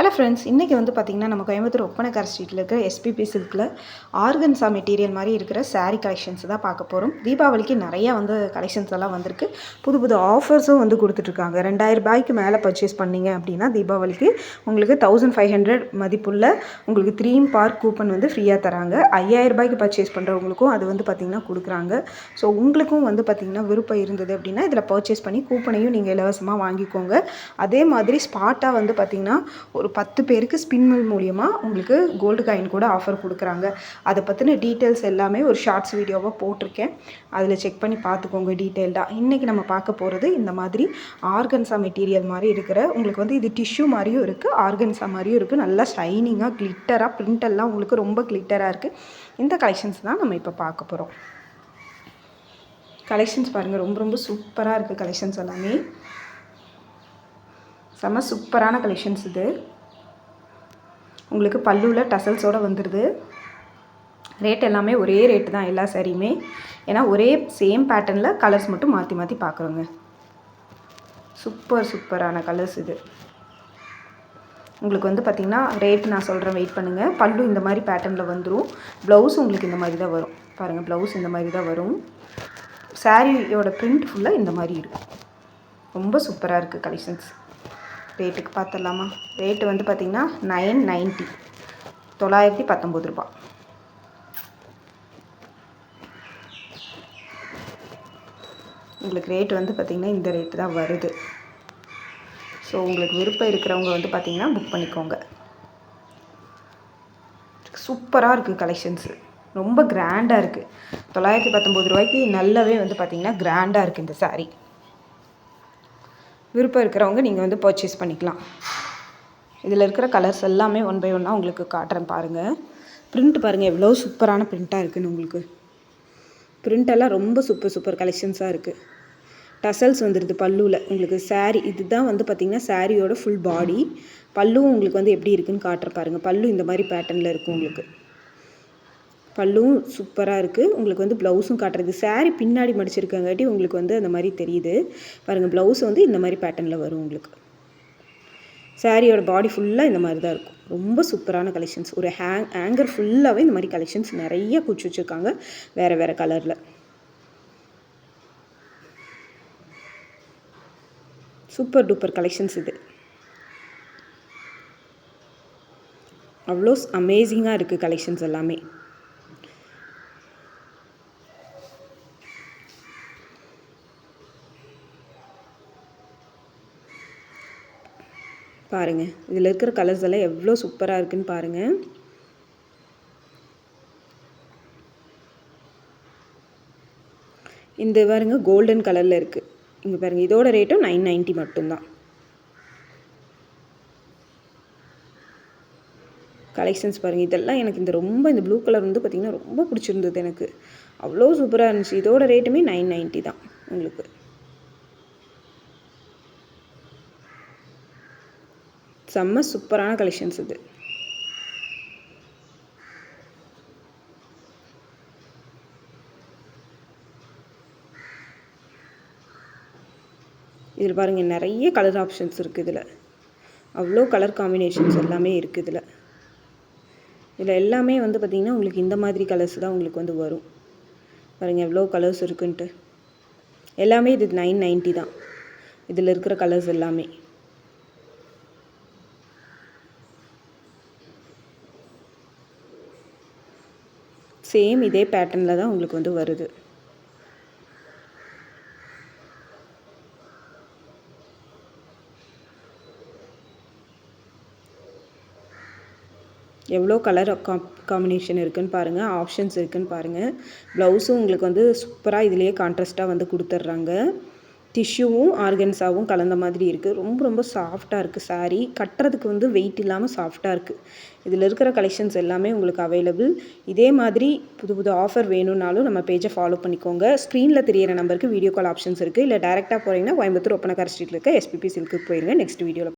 Hello friends இன்றைக்கி வந்து பார்த்திங்கன்னா நம்ம கோயம்புத்தூர் ஒப்பனக்கார ஸ்ட்ரீட்டில் இருக்கிற எஸ்பிபி சில்கில் ஆர்கன்சா மெட்டீரியல் மாதிரி இருக்கிற சாரீ கலெக்ஷன்ஸ் தான் பார்க்க போகிறோம் தீபாவளிக்கு நிறையா வந்து கலெக்ஷன்ஸ் எல்லாம் வந்திருக்கு. புது புது ஆஃபர்ஸும் வந்து கொடுத்துட்ருக்காங்க. ரெண்டாயிரம் ரூபாய்க்கு மேலே பர்ச்சேஸ் பண்ணிங்க அப்படின்னா தீபாவளிக்கு உங்களுக்கு தௌசண்ட் ஃபைவ் ஹண்ட்ரட் மதிப்புள்ள உங்களுக்கு த்ரீம் பார்க் கூப்பன் வந்து ஃப்ரீயாக தராங்க. ஐயாயிரம் ரூபாய்க்கு பர்ச்சேஸ் பண்ணுறவங்களுக்கும் அது வந்து பார்த்திங்கன்னா கொடுக்குறாங்க. ஸோ உங்களுக்கும் வந்து பார்த்திங்கன்னா விருப்பம் இருந்தது அப்படின்னா இதில் பர்ச்சேஸ் பண்ணி கூப்பனையும் நீங்கள் இலவசமாக வாங்கிக்கோங்க. அதே மாதிரி ஸ்பாட்டாக வந்து பார்த்திங்கன்னா ஒரு பத்து பேருக்கு ஸ்பின் மில் மூலியமாக உங்களுக்கு கோல்டு காயின் கூட ஆஃபர் கொடுக்குறாங்க. அதை பற்றின டீட்டெயில்ஸ் எல்லாமே ஒரு ஷார்ட்ஸ் வீடியோவாக போட்டிருக்கேன். அதில் செக் பண்ணி பார்த்துக்கோங்க டீட்டெயில்டாக இன்றைக்கி நம்ம பார்க்க போகிறது இந்த மாதிரி ஆர்கன்ஸா மெட்டீரியல் மாதிரி இருக்கிற உங்களுக்கு வந்து இது டிஷ்யூ மாதிரியும் இருக்குது ஆர்கன்ஸா மாதிரியும் இருக்குது நல்லா ஷைனிங்காக கிளிட்டராக ப்ரிண்ட் எல்லாம் உங்களுக்கு ரொம்ப கிளிட்டராக இருக்குது இந்த கலெக்ஷன்ஸ் தான் நம்ம இப்போ பார்க்க போகிறோம் கலெக்ஷன்ஸ் பாருங்கள் ரொம்ப ரொம்ப சூப்பராக இருக்குது கலெக்ஷன்ஸ் எல்லாமே. செம்ம சூப்பரான கலெக்ஷன்ஸ் இது. உங்களுக்கு பல்லுவில் டசல்ஸோடு வந்துடுது ரேட் எல்லாமே ஒரே ரேட்டு தான் எல்லா சாரியுமே ஏன்னா ஒரே சேம் பேட்டர்னில் கலர்ஸ் மட்டும் மாற்றி மாற்றி பார்க்குறோங்க சூப்பர் சூப்பரான கலர்ஸ் இது. உங்களுக்கு வந்து பார்த்திங்கன்னா ரேட் நான் சொல்கிறேன் வெயிட் பண்ணுங்கள் பல்லு இந்த மாதிரி பேட்டர்னில் வந்துடும் ப்ளவுஸ் உங்களுக்கு இந்த மாதிரி தான் வரும். பாருங்கள் ப்ளவுஸ் இந்த மாதிரி தான் வரும். சாரியோட ப்ரிண்ட் ஃபுல்லாக இந்த மாதிரி இருக்கும். ரொம்ப சூப்பராக இருக்குது கலெக்ஷன்ஸ் ரேட்டுக்கு பார்த்துடலாமா? ரேட்டு வந்து பார்த்திங்கன்னா நைன் நைன்ட்டி தொள்ளாயிரத்தி பத்தொம்பது ரூபா. உங்களுக்கு ரேட் வந்து பார்த்திங்கன்னா இந்த ரேட்டு தான் வருது. ஸோ உங்களுக்கு விருப்பம் இருக்கிறவங்க வந்து பார்த்திங்கன்னா புக் பண்ணிக்கோங்க. சூப்பராக இருக்குது கலெக்ஷன்ஸு ரொம்ப கிராண்டாக இருக்குது தொள்ளாயிரத்தி பத்தொம்பது ரூபாய்க்கு நல்லாவே வந்து பார்த்திங்கன்னா கிராண்டாக இருக்குது இந்த சாரீ விருப்பம் இருக்கிறவங்க நீங்கள் வந்து பர்ச்சேஸ் பண்ணிக்கலாம். இதில் இருக்கிற கலர்ஸ் எல்லாமே ஒன் பை ஒன்னாக உங்களுக்கு காட்டுறேன் பாருங்கள் பிரிண்ட் பாருங்கள் எவ்வளோ சூப்பரான ப்ரிண்ட்டாக இருக்குதுன்னு உங்களுக்கு. பிரிண்டெல்லாம் ரொம்ப சூப்பர் சூப்பர் கலெக்ஷன்ஸாக இருக்குது டசல்ஸ் வந்துடுது பல்லுவில் உங்களுக்கு சாரீ இதுதான் வந்து பார்த்திங்கன்னா சாரியோட ஃபுல் பாடி பல்லுவும் உங்களுக்கு வந்து எப்படி இருக்குதுன்னு காட்டுற பாருங்கள் பல்லு இந்த மாதிரி பேட்டர்னில் இருக்கும் உங்களுக்கு. பல்லும் சூப்பராக இருக்குது உங்களுக்கு வந்து ப்ளவுஸும் காட்டுறது. சாரீ பின்னாடி மடிச்சிருக்கங்காட்டி உங்களுக்கு வந்து அந்த மாதிரி தெரியுது. பாருங்கள் ப்ளவுஸ் வந்து இந்த மாதிரி பேட்டர்னில் வரும் உங்களுக்கு. சாரியோட பாடி ஃபுல்லாக இந்த மாதிரி தான் இருக்கும். ரொம்ப சூப்பரான கலெக்ஷன்ஸ் ஒரு ஹேங் ஹேங்கர் ஃபுல்லாகவே இந்த மாதிரி கலெக்ஷன்ஸ் நிறைய குச்சி வச்சுருக்காங்க. வேறு வேறு கலரில் சூப்பர் டூப்பர் கலெக்ஷன்ஸ் இது. அவ்வளோ அமேசிங்காக இருக்குது கலெக்ஷன்ஸ் எல்லாமே. பாருங்கள் இதில் இருக்கிற கலர்ஸ் எல்லாம் எவ்வளோ சூப்பராக இருக்குன்னு பாருங்கள் இந்த பாருங்க கோல்டன் கலரில் இருக்குது இங்கே பாருங்கள் இதோட ரேட்டும் நைன் நைன்ட்டி மட்டும்தான். கலெக்ஷன்ஸ் பாருங்கள் இதெல்லாம் எனக்கு இந்த ரொம்ப இந்த ப்ளூ கலர் வந்து பார்த்திங்கன்னா ரொம்ப பிடிச்சிருந்தது எனக்கு. அவ்வளோ சூப்பராக இருந்துச்சு. இதோட ரேட்டுமே நைன் நைன்ட்டி தான் உங்களுக்கு. செம்ம சூப்பரான கலெக்ஷன்ஸ் இது. இதில் பாருங்கள் நிறைய கலர் ஆப்ஷன்ஸ் இருக்குது இதில். அவ்வளோ கலர் காம்பினேஷன்ஸ் எல்லாமே இருக்குது இதில். இதில் எல்லாமே வந்து பார்த்திங்கன்னா உங்களுக்கு இந்த மாதிரி கலர்ஸ் தான் உங்களுக்கு வந்து வரும். பாருங்கள் எவ்வளோ கலர்ஸ் இருக்குன்ட்டு. எல்லாமே இது நைன் நைன்ட்டி தான். இதில் இருக்கிற கலர்ஸ் எல்லாமே. சேம் இதே பேட்டர்னில் தான் உங்களுக்கு வந்து வருது. எவ்வளோ கலர் காம்பினேஷன் இருக்குதுன்னு பாருங்கள் ஆப்ஷன்ஸ் இருக்குதுன்னு பாருங்கள் ப்ளவுஸும் உங்களுக்கு வந்து சூப்பராக இதுலேயே கான்ட்ராஸ்ட்டாக வந்து கொடுத்துட்றாங்க டிஷ்யூவும் ஆர்கன்ஸாவும் கலந்த மாதிரி இருக்குது ரொம்ப ரொம்ப சாஃப்டாக இருக்குது சாரீ கட்டுறதுக்கு வந்து வெயிட் இல்லாமல் சாஃப்டாக இருக்குது இதில் இருக்கிற கலெக்ஷன்ஸ் எல்லாமே உங்களுக்கு அவைலபிள் இதே மாதிரி புது புது ஆஃபர் வேணும்னாலும் நம்ம பேஜை ஃபாலோ பண்ணிக்கோங்க. ஸ்க்ரீனில் தெரியிற நம்பருக்கு வீடியோ கால் ஆப்ஷன்ஸ் இருக்குது இல்லை டேரெக்டாக போகிறீங்கன்னா கோயம்புத்தூர் ஒப்பனக்கார ஸ்ட்ரீட்டில் இருக்க எஸ்பிபி சில்க்கு போயிருங்க. நெக்ஸ்ட் வீடியோவில்